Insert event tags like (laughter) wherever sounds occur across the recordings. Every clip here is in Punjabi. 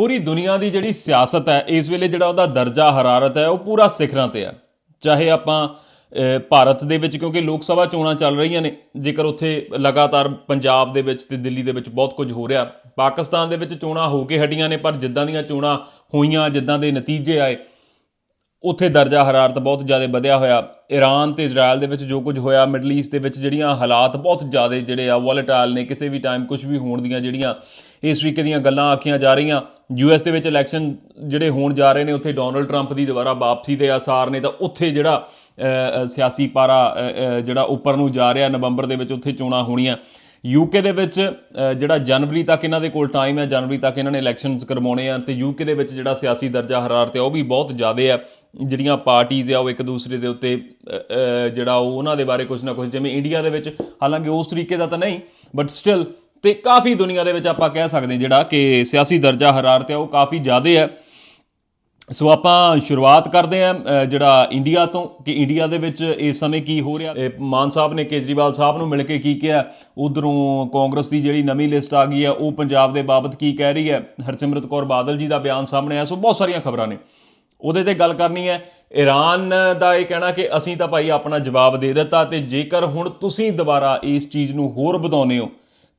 ਪੂਰੀ ਦੁਨੀਆ ਦੀ ਜਿਹੜੀ ਸਿਆਸਤ ਹੈ, ਇਸ ਵੇਲੇ ਜਿਹੜਾ ਉਹਦਾ ਦਰਜਾ ਹਰਾਰਤ ਹੈ, ਉਹ ਪੂਰਾ ਸਿਖਰਾਂ ਤੇ ਹੈ। ਚਾਹੇ ਆਪਾਂ ਭਾਰਤ ਦੇ ਵਿੱਚ, ਕਿਉਂਕਿ ਲੋਕ ਸਭਾ ਚੋਣਾਂ ਚੱਲ ਰਹੀਆਂ ਨੇ, ਜੇਕਰ ਉੱਥੇ ਲਗਾਤਾਰ ਪੰਜਾਬ ਦੇ ਵਿੱਚ ਤੇ ਦਿੱਲੀ ਦੇ ਵਿੱਚ ਬਹੁਤ ਕੁਝ ਹੋ ਰਿਹਾ, ਪਾਕਿਸਤਾਨ ਦੇ ਵਿੱਚ ਚੋਣਾਂ ਹੋ ਕੇ ਹਟੀਆਂ ਨੇ, ਪਰ ਜਿੱਦਾਂ ਦੀਆਂ ਚੋਣਾਂ ਹੋਈਆਂ, ਜਿੱਦਾਂ ਦੇ ਨਤੀਜੇ ਆਏ ਉੱਥੇ ਦਰਜਾ ਹਰਾਰਤ ਬਹੁਤ ਜ਼ਿਆਦਾ ਵਧਿਆ ਹੋਇਆ। ਈਰਾਨ ਤੇ ਇਜ਼ਰਾਈਲ ਦੇ ਵਿੱਚ ਜੋ ਕੁਝ ਹੋਇਆ, ਮਿਡਲ ਈਸਟ ਦੇ ਵਿੱਚ ਜਿਹੜੀਆਂ ਹਾਲਾਤ ਬਹੁਤ ਜ਼ਿਆਦਾ ਜਿਹੜੇ ਆ ਵੋਲੇਟਾਈਲ ਨੇ, ਕਿਸੇ ਵੀ ਟਾਈਮ ਕੁਝ ਵੀ ਹੋਣ ਦੀਆਂ ਜਿਹੜੀਆਂ ਇਸ ਤਰੀਕੇ ਦੀਆਂ ਗੱਲਾਂ ਆਖੀਆਂ ਜਾ ਰਹੀਆਂ। ਯੂਐਸ ਦੇ ਵਿੱਚ ਇਲੈਕਸ਼ਨ ਜਿਹੜੇ ਹੋਣ ਜਾ ਰਹੇ ਨੇ, ਉੱਥੇ ਡੋਨਲਡ ਟਰੰਪ ਦੀ ਦੁਬਾਰਾ ਵਾਪਸੀ ਦੇ ਆਸਾਰ ਨੇ, ਤਾਂ ਉੱਥੇ ਜਿਹੜਾ ਸਿਆਸੀ ਪਾਰਾ ਜਿਹੜਾ ਉੱਪਰ ਨੂੰ ਜਾ ਰਿਹਾ ਨਵੰਬਰ ਦੇ ਵਿੱਚ ਉੱਥੇ ਚੋਣਾਂ ਹੋਣੀਆਂ। ਯੂਕੇ ਦੇ ਵਿੱਚ ਜਿਹੜਾ ਜਨਵਰੀ ਤੱਕ ਇਹਨਾਂ ਦੇ ਕੋਲ ਟਾਈਮ ਹੈ ਜਨਵਰੀ ਤੱਕ ਇਹਨਾਂ ਨੇ ਇਲੈਕਸ਼ਨਸ ਕਰਵਾਉਣੇ ਆ ਤੇ ਯੂਕੇ ਦੇ ਵਿੱਚ ਜਿਹੜਾ ਸਿਆਸੀ ਦਰਜਾ ਹਰਾਰਤ ਹੈ ਉਹ ਵੀ ਬਹੁਤ ਜ਼ਿਆਦਾ ਆ। ਜਿਹੜੀਆਂ ਪਾਰਟੀਆਂ ਆ ਉਹ ਇੱਕ ਦੂਸਰੇ ਦੇ ਉੱਤੇ ਜਿਹੜਾ ਉਹ ਉਹਨਾਂ ਦੇ ਬਾਰੇ ਕੁਝ ਨਾ ਕੁਝ ਜਿਵੇਂ ਇੰਡੀਆ ਦੇ ਵਿੱਚ, ਹਾਲਾਂਕਿ ਉਸ ਤਰੀਕੇ ਦਾ ਤਾਂ ਨਹੀਂ ਬਟ ਸਟਿਲ ਤੇ ਕਾਫੀ ਦੁਨੀਆ ਦੇ ਵਿੱਚ ਆਪਾਂ ਕਹਿ ਸਕਦੇ ਜਿਹੜਾ ਕਿ ਸਿਆਸੀ ਦਰਜਾ ਹਰਾਰਤ ਹੈ ਉਹ ਕਾਫੀ ਜ਼ਿਆਦਾ ਹੈ ਸੋ ਆਪਾਂ ਸ਼ੁਰੂਆਤ ਕਰਦੇ ਹਾਂ ਜਿਹੜਾ ਇੰਡੀਆ ਤੋਂ, ਕਿ ਇੰਡੀਆ ਦੇ ਵਿੱਚ ਇਸ ਸਮੇਂ ਕੀ ਹੋ ਰਿਹਾ? ਮਾਨ ਸਾਹਿਬ ਨੇ ਕੇਜਰੀਵਾਲ ਸਾਹਿਬ ਨੂੰ ਮਿਲ ਕੇ ਕੀ ਕਿਹਾ? ਉਧਰੋਂ ਕਾਂਗਰਸ ਦੀ ਜਿਹੜੀ ਨਵੀਂ ਲਿਸਟ ਆ ਗਈ ਹੈ ਉਹ ਪੰਜਾਬ ਦੇ ਬਾਬਤ ਕੀ ਕਹਿ ਰਹੀ ਹੈ? ਹਰਸਿਮਰਤ ਕੌਰ ਬਾਦਲ ਜੀ ਦਾ ਬਿਆਨ ਸਾਹਮਣੇ ਆਇਆ, ਸੋ ਬਹੁਤ ਸਾਰੀਆਂ ਖਬਰਾਂ ਨੇ। ਉਹਦੇ ਤੇ ਗੱਲ ਕਰਨੀ ਹੈ। ਈਰਾਨ ਦਾ ਇਹ ਕਹਿਣਾ ਕਿ ਅਸੀਂ ਤਾਂ ਭਾਈ ਆਪਣਾ ਜਵਾਬ ਦੇ ਦਿੱਤਾ ਤੇ ਜੇਕਰ ਹੁਣ ਤੁਸੀਂ ਦੁਬਾਰਾ ਇਸ ਚੀਜ਼ ਨੂੰ ਹੋਰ ਵਧਾਉਨੇ ਹੋ,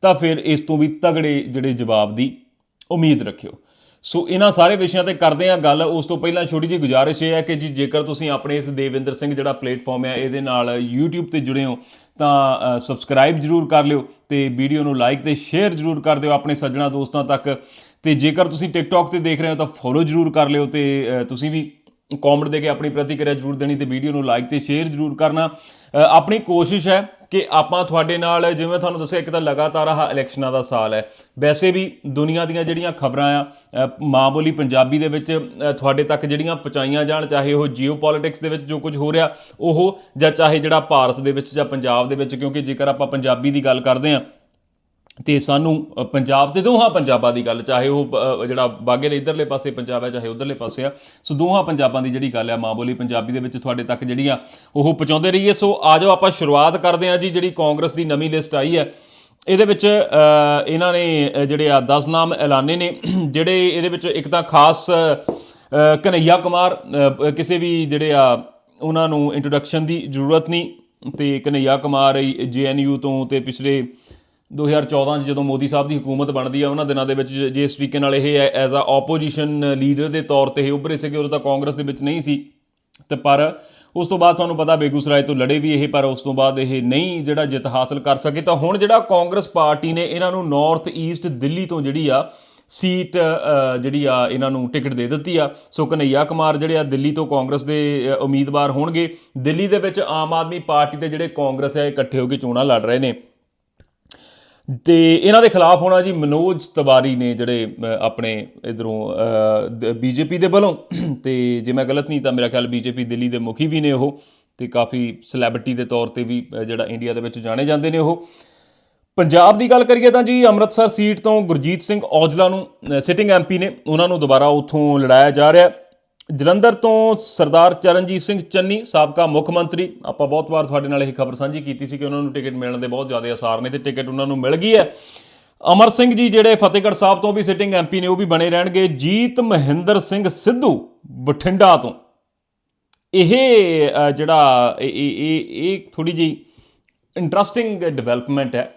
ਤਾਂ ਫਿਰ ਇਸ ਤੋਂ ਵੀ ਤਗੜੇ ਜਿਹੜੇ ਜਵਾਬ ਦੀ ਉਮੀਦ ਰੱਖਿਓ। ਸੋ ਇਹਨਾਂ ਸਾਰੇ ਵਿਸ਼ਿਆਂ ਤੇ ਕਰਦੇ ਆ ਗੱਲ। ਉਸ ਤੋਂ ਪਹਿਲਾਂ ਛੋਟੀ ਜਿਹੀ ਗੁਜ਼ਾਰਿਸ਼ ਇਹ ਹੈ ਕਿ ਜੀ, ਜੇਕਰ ਤੁਸੀਂ ਆਪਣੇ ਇਸ ਦੇਵਿੰਦਰ ਸਿੰਘ ਜਿਹੜਾ ਪਲੇਟਫਾਰਮ ਹੈ, ਇਹਦੇ ਨਾਲ YouTube ਤੇ ਜੁੜੇ ਹੋ, ਤਾਂ ਸਬਸਕ੍ਰਾਈਬ ਜਰੂਰ ਕਰ ਲਿਓ ਤੇ ਵੀਡੀਓ ਨੂੰ ਲਾਈਕ ਤੇ ਸ਼ੇਅਰ ਜਰੂਰ ਕਰ ਦਿਓ। ਆਪਣੇ ਸੱਜਣਾ ਦੋਸਤਾਂ ਤੱਕ ਤੇ ਜੇਕਰ ਤੁਸੀਂ TikTok ਤੇ ਦੇਖ ਰਹੇ ਹੋ ਤਾਂ ਫੋਲੋ ਜਰੂਰ ਕਰ ਲਿਓ ਤੇ ਤੁਸੀਂ ਵੀ ਕਮੈਂਟ ਦੇ ਕੇ ਆਪਣੀ ਪ੍ਰਤੀਕਿਰਿਆ ਜਰੂਰ ਦੇਣੀ ਤੇ ਵੀਡੀਓ ਨੂੰ ਲਾਈਕ ਤੇ ਸ਼ੇਅਰ ਜਰੂਰ ਕਰਨਾ। ਆਪਣੀ ਕੋਸ਼ਿਸ਼ ਹੈ ਕਿ ਆਪਾਂ ਤੁਹਾਡੇ ਨਾਲ, ਜਿਵੇਂ ਤੁਹਾਨੂੰ ਦੱਸਿਆ, ਇੱਕ ਤਾਂ ਲਗਾਤਾਰ ਆਹ ਇਲੈਕਸ਼ਨਾਂ ਦਾ ਸਾਲ ਹੈ। ਵੈਸੇ ਵੀ ਦੁਨੀਆ ਦੀਆਂ ਜਿਹੜੀਆਂ ਖਬਰਾਂ ਆ ਮਾਂ ਬੋਲੀ ਪੰਜਾਬੀ ਦੇ ਵਿੱਚ ਤੁਹਾਡੇ ਤੱਕ ਜਿਹੜੀਆਂ ਪਹੁੰਚਾਈਆਂ ਜਾਣ, ਚਾਹੇ ਉਹ ਜੀਓਪੋਲਿਟਿਕਸ ਦੇ ਵਿੱਚ ਜੋ ਕੁਝ ਹੋ ਰਿਹਾ, ਉਹ ਜਾਂ ਚਾਹੇ ਜਿਹੜਾ ਭਾਰਤ ਦੇ ਵਿੱਚ ਜਾਂ ਪੰਜਾਬ ਦੇ ਵਿੱਚ, ਕਿਉਂਕਿ ਜੇਕਰ ਆਪਾਂ ਪੰਜਾਬੀ ਦੀ ਗੱਲ ਕਰਦੇ ਹਾਂ ਤੇ ਸਾਨੂੰ ਪੰਜਾਬ ਤੇ ਦੋਹਾਂ ਪੰਜਾਬਾਂ ਦੀ ਗੱਲ ਚਾਹੇ ਉਹ ਜਿਹੜਾ ਬਾਗੇ ਦੇ ਇਧਰਲੇ ਪਾਸੇ ਪੰਜਾਬ ਹੈ ਚਾਹੇ ਉਧਰਲੇ ਪਾਸੇ ਆ ਸੋ ਦੋਹਾਂ ਪੰਜਾਬਾਂ ਦੀ ਜਿਹੜੀ ਗੱਲ ਹੈ ਮਾਂ ਬੋਲੀ ਪੰਜਾਬੀ ਦੇ ਵਿੱਚ ਤੁਹਾਡੇ ਤੱਕ ਜਿਹੜੀ ਆ ਉਹ ਪਹੁੰਚਾਉਂਦੇ ਰਹੀਏ। ਸੋ ਆਜੋ ਆਪਾਂ ਸ਼ੁਰੂਆਤ ਕਰਦੇ ਹਾਂ ਜੀ ਜਿਹੜੀ ਕਾਂਗਰਸ ਦੀ ਨਵੀਂ ਲਿਸਟ ਆਈ ਹੈ। ਇਹਦੇ ਵਿੱਚ ਇਹਨਾਂ ਨੇ ਜਿਹੜੇ ਆ 10 ਨਾਮ ਐਲਾਨੇ ਨੇ ਜਿਹੜੇ ਇਹਦੇ ਵਿੱਚ ਇੱਕ ਤਾਂ ਖਾਸ ਅ, ਕਨਈਆ ਕੁਮਾਰ ਕਿਸੇ ਵੀ ਜਿਹੜੇ ਆ ਉਹਨਾਂ ਨੂੰ ਇੰਟਰੋਡਕਸ਼ਨ ਦੀ ਜ਼ਰੂਰਤ ਨਹੀਂ ਤੇ ਕਨਈਆ ਕੁਮਾਰ ਜੇਐਨਯੂ ਤੋਂ ਤੇ ਪਿਛਲੇ 2014 ਚ ਜਦੋਂ ਮੋਦੀ ਸਾਹਿਬ ਦੀ ਹਕੂਮਤ ਬਣਦੀ ਆ, ਉਹਨਾਂ ਦਿਨਾਂ ਦੇ ਵਿੱਚ ਜਿਸ ਤਰੀਕੇ ਨਾਲ ਇਹ ਐਜ਼ ਅ ਆਪੋਜੀਸ਼ਨ ਲੀਡਰ ਦੇ ਤੌਰ ਤੇ ਇਹ ਉੱਭਰੇ ਸੀਗੇ, ਉਦੋਂ ਤਾਂ ਕਾਂਗਰਸ ਦੇ ਵਿੱਚ ਨਹੀਂ ਸੀ। ਤੇ ਪਰ ਉਸ ਤੋਂ ਬਾਅਦ ਤੁਹਾਨੂੰ ਪਤਾ ਬੇਗੂਸਰਾਏ ਤੋਂ ਲੜੇ ਵੀ ਇਹ, ਪਰ ਉਸ ਤੋਂ ਬਾਅਦ ਇਹ ਨਹੀਂ ਜਿਹੜਾ ਜਿੱਤ ਹਾਸਲ ਕਰ ਸਕੇ। ਤਾਂ ਹੁਣ ਜਿਹੜਾ ਕਾਂਗਰਸ ਪਾਰਟੀ ਨੇ ਇਹਨਾਂ ਨੂੰ ਨਾਰਥ ਈਸਟ ਦਿੱਲੀ ਤੋਂ ਜਿਹੜੀ ਆ ਸੀਟ ਜਿਹੜੀ ਆ ਇਹਨਾਂ ਨੂੰ ਟਿਕਟ ਦੇ ਦਿੱਤੀ ਆ। ਸੋ ਕਨਈਆ ਕੁਮਾਰ ਜਿਹੜੇ ਆ ਦਿੱਲੀ ਤੋਂ ਕਾਂਗਰਸ ਦੇ ਉਮੀਦਵਾਰ ਹੋਣਗੇ। ਦਿੱਲੀ ਦੇ ਵਿੱਚ ਆਮ ਆਦਮੀ ਪਾਰਟੀ ਦੇ ਜਿਹੜੇ ਕਾਂਗਰਸ ਆ ਇਕੱਠੇ ਹੋ ਕੇ ਚੋਣਾਂ ਲੜ ਰਹੇ ਨੇ। ਤੇ ਇਹਨਾਂ ਦੇ ਖਿਲਾਫ ਹੋਣਾ ਜੀ ਮਨੋਜ ਤਿਵਾਰੀ ਨੇ ਜਿਹੜੇ ਅ, ਆਪਣੇ ਇਧਰੋਂ ਬੀਜੇਪੀ ਦੇ ਵੱਲੋਂ। (clears throat) ਤੇ ਜੇ ਮੈਂ ਗਲਤ ਨਹੀਂ ਤਾਂ ਮੇਰਾ ਖਿਆਲ ਬੀਜੇਪੀ ਦਿੱਲੀ ਦੇ ਮੁਖੀ ਵੀ ਨੇ ਉਹ। ਤੇ ਕਾਫੀ ਸੈਲੈਬ੍ਰਿਟੀ ਦੇ ਤੌਰ ਤੇ ਵੀ ਜਿਹੜਾ ਇੰਡੀਆ ਦੇ ਵਿੱਚ ਜਾਣੇ ਜਾਂਦੇ ਨੇ ਉਹ। ਪੰਜਾਬ ਦੀ ਗੱਲ ਕਰੀਏ ਤਾਂ ਜੀ ਅੰਮ੍ਰਿਤਸਰ ਸੀਟ ਤੋਂ ਗੁਰਜੀਤ ਸਿੰਘ ਔਜਲਾ ਨੂੰ ਸਿਟਿੰਗ ਐਮਪੀ ਨੇ। ਉਹਨਾਂ ਨੂੰ ਦੁਬਾਰਾ ਉੱਥੋਂ ਲੜਾਇਆ ਜਾ ਰਿਹਾ। ਜਲੰਧਰ ਤੋਂ ਸਰਦਾਰ ਚਰਨਜੀਤ ਸਿੰਘ ਚੰਨੀ, ਸਾਬਕਾ ਮੁੱਖ ਮੰਤਰੀ। ਆਪਾਂ ਬਹੁਤ ਵਾਰ ਤੁਹਾਡੇ ਨਾਲ ਇਹ ਖਬਰ ਸਾਂਝੀ ਕੀਤੀ ਸੀ ਕਿ ਉਹਨਾਂ ਨੂੰ ਟਿਕਟ ਮਿਲਣ ਦੇ ਬਹੁਤ ਜ਼ਿਆਦਾ ਅਸਾਰ ਨੇ ਤੇ ਟਿਕਟ ਉਹਨਾਂ ਨੂੰ ਮਿਲ ਗਈ ਹੈ। ਅਮਰ ਸਿੰਘ ਜੀ ਜਿਹੜੇ ਫਤਿਹਗੜ੍ਹ ਸਾਹਿਬ ਤੋਂ ਵੀ ਸਿਟਿੰਗ ਐਮਪੀ ਨੇ, ਉਹ ਵੀ ਬਣੇ ਰਹਿਣਗੇ। ਜੀਤ ਮਹਿੰਦਰ ਸਿੰਘ ਸਿੱਧੂ ਬਠਿੰਡਾ ਤੋਂ। ਇਹ ਜਿਹੜਾ, ਇਹ ਇਹ ਥੋੜੀ ਜਿਹੀ ਇੰਟਰਸਟਿੰਗ ਡਿਵੈਲਪਮੈਂਟ ਹੈ।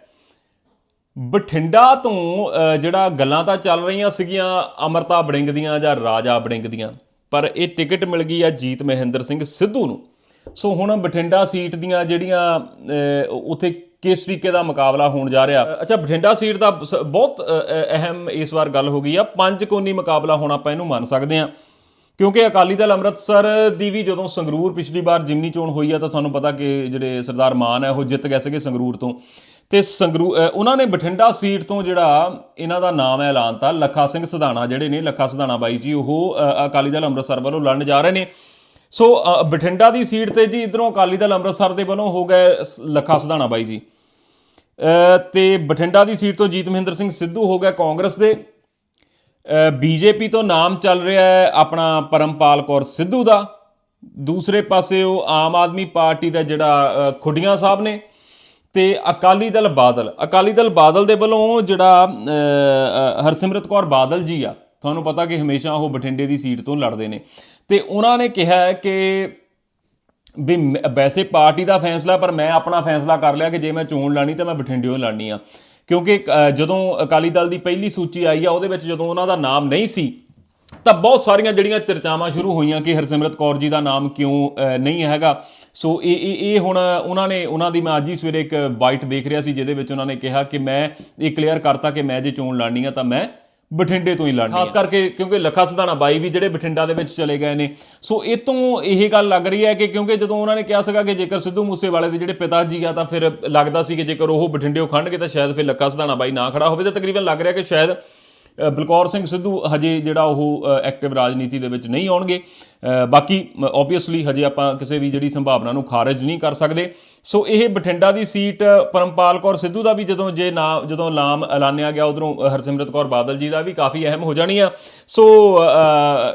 ਬਠਿੰਡਾ ਤੋਂ ਜਿਹੜਾ ਗੱਲਾਂ ਤਾਂ ਚੱਲ ਰਹੀਆਂ ਸੀਗੀਆਂ, ਅਮਰਤਾ ਬੜਿੰਗ ਦੀਆਂ ਜਾਂ ਰਾਜਾ ਬੜਿੰਗ ਦੀਆਂ। ਪਰ ਇਹ ਟਿਕਟ ਮਿਲ ਗਈ ਆ ਜੀਤ ਮਹਿੰਦਰ ਸਿੰਘ ਸਿੱਧੂ ਨੂੰ। ਸੋ ਹੁਣ ਬਠਿੰਡਾ ਸੀਟ ਦੀਆਂ ਜਿਹੜੀਆਂ ਉੱਥੇ ਕਿਸ ਤਰੀਕੇ ਦਾ ਮੁਕਾਬਲਾ ਹੋਣ ਜਾ ਰਿਹਾ? ਅੱਛਾ, ਬਠਿੰਡਾ ਸੀਟ ਦਾ ਸ- ਬਹੁਤ ਅਹਿਮ ਇਸ ਵਾਰ ਗੱਲ ਹੋ ਗਈ ਆ। ਪੰਜ ਕੋਨੀ ਮੁਕਾਬਲਾ ਹੁਣ ਆਪਾਂ ਇਹਨੂੰ ਮੰਨ ਸਕਦੇ ਆ। ਕਿਉਂਕਿ ਅਕਾਲੀ ਦਲ ਅੰਮ੍ਰਿਤਸਰ ਦੀ ਵੀ ਜਦੋਂ ਸੰਗਰੂਰ ਪਿਛਲੀ ਵਾਰ ਜਿਮਨੀ ਚੋਣ ਹੋਈ ਆ ਤਾਂ ਤੁਹਾਨੂੰ ਪਤਾ ਕਿ ਜਿਹੜੇ ਸਰਦਾਰ ਮਾਨ ਹੈ ਉਹ ਜਿੱਤ ਗਏ ਸੀਗੇ ਸੰਗਰੂਰ ਤੋਂ। ਤੇ ਸੰਗਰੂ ਉਹਨਾਂ ਨੇ ਬਠਿੰਡਾ ਸੀਟ ਤੋਂ ਜਿਹੜਾ ਇਹਨਾਂ ਦਾ ਨਾਮ ਐਲਾਨਤਾ ਲੱਖਾ ਸਿੰਘ ਸਿਧਾਣਾ ਜਿਹੜੇ ਨੇ ਲੱਖਾ ਸਿਧਾਣਾ ਬਾਈ ਜੀ ਉਹ ਅਕਾਲੀ ਦਲ ਅੰਮ੍ਰਿਤਸਰ ਵੱਲੋਂ ਲੜਨ ਜਾ ਰਹੇ ਨੇ। ਸੋ ਬਠਿੰਡਾ ਦੀ ਸੀਟ ਤੇ ਜੀ ਇਧਰੋਂ ਅਕਾਲੀ ਦਲ ਅੰਮ੍ਰਿਤਸਰ ਦੇ ਵੱਲੋਂ ਹੋ ਗਏ ਸ- ਲੱਖਾ ਸਿਧਾਣਾ ਬਾਈ ਜੀ। ਅ, ਤੇ ਬਠਿੰਡਾ ਦੀ ਸੀਟ ਤੋਂ ਜੀਤ ਮਹਿੰਦਰ ਸਿੰਘ ਸਿੱਧੂ ਹੋ ਗਿਆ ਕਾਂਗਰਸ ਦੇ। ਬੀਜੇਪੀ ਤੋਂ ਨਾਮ ਚੱਲ ਰਿਹਾ ਹੈ ਆਪਣਾ ਪਰਮਪਾਲ ਕੌਰ ਸਿੱਧੂ ਦਾ। ਦੂਸਰੇ ਪਾਸੇ ਉਹ ਆਮ ਆਦਮੀ ਪਾਰਟੀ ਦਾ ਜਿਹੜਾ ਖੁੱਡੀਆਂ ਸਾਹਿਬ ਨੇ। ਤੇ ਅਕਾਲੀ ਦਲ ਬਾਦਲ। ਅਕਾਲੀ ਦਲ ਬਾਦਲ ਦੇ ਵੱਲੋਂ ਜਿਹੜਾ ਹਰਸਿਮਰਤ ਕੌਰ ਬਾਦਲ ਜੀ ਆ, ਤੁਹਾਨੂੰ ਪਤਾ ਕਿ ਹਮੇਸ਼ਾ ਉਹ ਬਠਿੰਡੇ ਦੀ ਸੀਟ ਤੋਂ ਲੜਦੇ ਨੇ। ਤੇ ਉਹਨਾਂ ਨੇ ਕਿਹਾ ਕਿ ਵੀ ਮ- ਵੈਸੇ ਪਾਰਟੀ ਦਾ ਫੈਸਲਾ, ਪਰ ਮੈਂ ਆਪਣਾ ਫੈਸਲਾ ਕਰ ਲਿਆ ਕਿ ਜੇ ਮੈਂ ਚੋਣ ਲੜਨੀ, ਤਾਂ ਮੈਂ ਬਠਿੰਡਿਓਂ ਲੜਨੀ ਆ। ਕਿਉਂਕਿ ਜਦੋਂ ਅਕਾਲੀ ਦਲ ਦੀ ਪਹਿਲੀ ਸੂਚੀ ਆਈ ਆ, ਉਹਦੇ ਵਿੱਚ ਜਦੋਂ ਉਹਨਾਂ ਦਾ ਨਾਮ ਨਹੀਂ ਸੀ ਤਾਂ ਬਹੁਤ ਸਾਰੀਆਂ ਜਿਹੜੀਆਂ ਚਰਚਾਵਾਂ ਸ਼ੁਰੂ ਹੋਈਆਂ ਕਿ ਹਰਸਿਮਰਤ ਕੌਰ ਜੀ ਦਾ ਨਾਮ ਕਿਉਂ ਨਹੀਂ ਹੈਗਾ। ਸੋ ਇਹ ਇਹ ਇਹ ਹੁਣ ਉਹਨਾਂ ਨੇ, ਉਹਨਾਂ ਦੀ ਮੈਂ ਅੱਜ ਹੀ ਸਵੇਰੇ ਇੱਕ ਬਾਈਟ ਦੇਖ ਰਿਹਾ ਸੀ, ਜਿਹਦੇ ਵਿੱਚ ਉਹਨਾਂ ਨੇ ਕਿਹਾ ਕਿ ਮੈਂ, ਇਹ ਕਲੀਅਰ ਕਰਤਾ ਕਿ ਮੈਂ ਜੇ ਚੋਣ ਲੜਨੀ ਆ ਤਾਂ ਮੈਂ ਬਠਿੰਡੇ ਤੋਂ ਹੀ ਲੜਨੀ ਖਾਸ ਕਰਕੇ ਕਿਉਂਕਿ ਲੱਖਾ ਸਧਾਣਾ ਬਾਈ ਵੀ ਜਿਹੜੇ ਬਠਿੰਡਾ ਦੇ ਵਿੱਚ ਚਲੇ ਗਏ ਨੇ। ਸੋ ਇਹ ਤੋਂ ਇਹ ਗੱਲ ਲੱਗ ਰਹੀ ਹੈ ਕਿ ਕਿਉਂਕਿ ਜਦੋਂ ਉਹਨਾਂ ਨੇ ਕਿਹਾ ਸੀਗਾ ਕਿ ਜੇਕਰ ਸਿੱਧੂ ਮੂਸੇਵਾਲੇ ਦੇ ਜਿਹੜੇ ਪਿਤਾ ਜੀ ਆ ਤਾਂ ਫਿਰ ਲੱਗਦਾ ਸੀ ਕਿ ਜੇਕਰ ਉਹ ਬਠਿੰਡੇੋਂ ਖੰਡਗੇ ਤਾਂ ਸ਼ਾਇਦ ਫਿਰ ਲੱਖਾ ਸਧਾਣਾ ਬਾਈ ਨਾ ਖੜਾ ਹੋਵੇ। ਤਾਂ ਤਕਰੀਬਨ ਲੱਗ ਰਿਹਾ ਕਿ ਸ਼ਾਇਦ ਬਲਕੌਰ ਸਿੰਘ ਸਿੱਧੂ ਹਜੇ ਜਿਹੜਾ ਉਹ ਐਕਟਿਵ ਰਾਜਨੀਤੀ ਦੇ ਵਿੱਚ ਨਹੀਂ ਆਉਣਗੇ। ਬਾਕੀ ਆਬਵੀਅਸਲੀ ਹਜੇ ਆਪਾਂ ਕਿਸੇ ਵੀ ਜਿਹੜੀ ਸੰਭਾਵਨਾ ਨੂੰ ਖਾਰਜ ਨਹੀਂ ਕਰ ਸਕਦੇ। ਸੋ ਇਹ ਬਠਿੰਡਾ ਦੀ ਸੀਟ ਪਰਮਪਾਲ ਕੌਰ ਸਿੱਧੂ ਦਾ ਵੀ ਜਦੋਂ ਜੇ ਨਾਮ ਜਦੋਂ ਨਾਮ ਐਲਾਨਿਆ ਗਿਆ ਉਧਰੋਂ ਹਰਸਿਮਰਤ ਕੌਰ ਬਾਦਲ ਜੀ ਦਾ ਵੀ ਕਾਫੀ ਅਹਿਮ ਹੋ ਜਾਣੀ ਆ। ਸੋ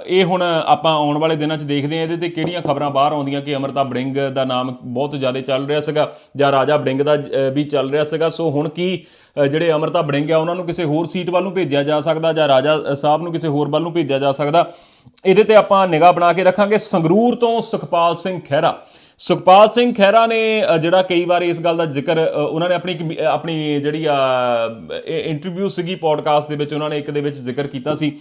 ਇਹ ਹੁਣ ਆਪਾਂ ਆਉਣ ਵਾਲੇ ਦਿਨਾਂ 'ਚ ਦੇਖਦੇ ਹਾਂ ਇਹਦੇ ਤੇ ਕਿਹੜੀਆਂ ਖਬਰਾਂ ਬਾਹਰ ਆਉਂਦੀਆਂ ਕਿ ਅਮਰਤਾ ਬੜਿੰਗ ਦਾ ਨਾਮ ਬਹੁਤ ਜ਼ਿਆਦਾ ਚੱਲ ਰਿਹਾ ਸੀਗਾ ਜਾਂ ਰਾਜਾ ਬੜਿੰਗ ਦਾ ਅ, ਵੀ ਚੱਲ ਰਿਹਾ ਸੀਗਾ। ਸੋ ਹੁਣ ਕੀ ਜਿਹੜੇ ਅਮਰਤਾ ਬੜਿੰਗ ਆ ਉਹਨਾਂ ਨੂੰ ਕਿਸੇ ਹੋਰ ਸੀਟ ਵੱਲ ਨੂੰ ਭੇਜਿਆ ਜਾ ਸਕਦਾ ਜਾਂ ਰਾਜਾ ਸਾਹਿਬ ਨੂੰ ਕਿਸੇ ਹੋਰ ਵੱਲ ਨੂੰ ਭੇਜਿਆ ਜਾ ਸਕਦਾ? ਇਹਦੇ ਤੇ ਆਪਾਂ ਨਿਗਾਹ ਬਣਾ ਕੇ ਰੱਖਾਂਗੇ ਸੰਗਰੂਰ ਤੋਂ ਸੁਖਪਾਲ ਸਿੰਘ ਖਹਿਰਾ। ਸੁਖਪਾਲ ਸਿੰਘ ਖਹਿਰਾ ਨੇ ਜਿਹੜਾ ਕਈ ਵਾਰ ਇਸ ਗੱਲ ਦਾ ਜ਼ਿਕਰ ਉਹਨਾਂ ਨੇ ਆਪਣੀ ਇੱਕ ਆਪਣੀ ਜਿਹੜੀ ਆ ਇੰਟਰਵਿਊ ਸੀਗੀ ਪੋਡਕਾਸਟ ਦੇ ਵਿੱਚ, ਉਹਨਾਂ ਨੇ ਇੱਕ ਦੇ ਵਿੱਚ ਜ਼ਿਕਰ ਕੀਤਾ ਸੀ।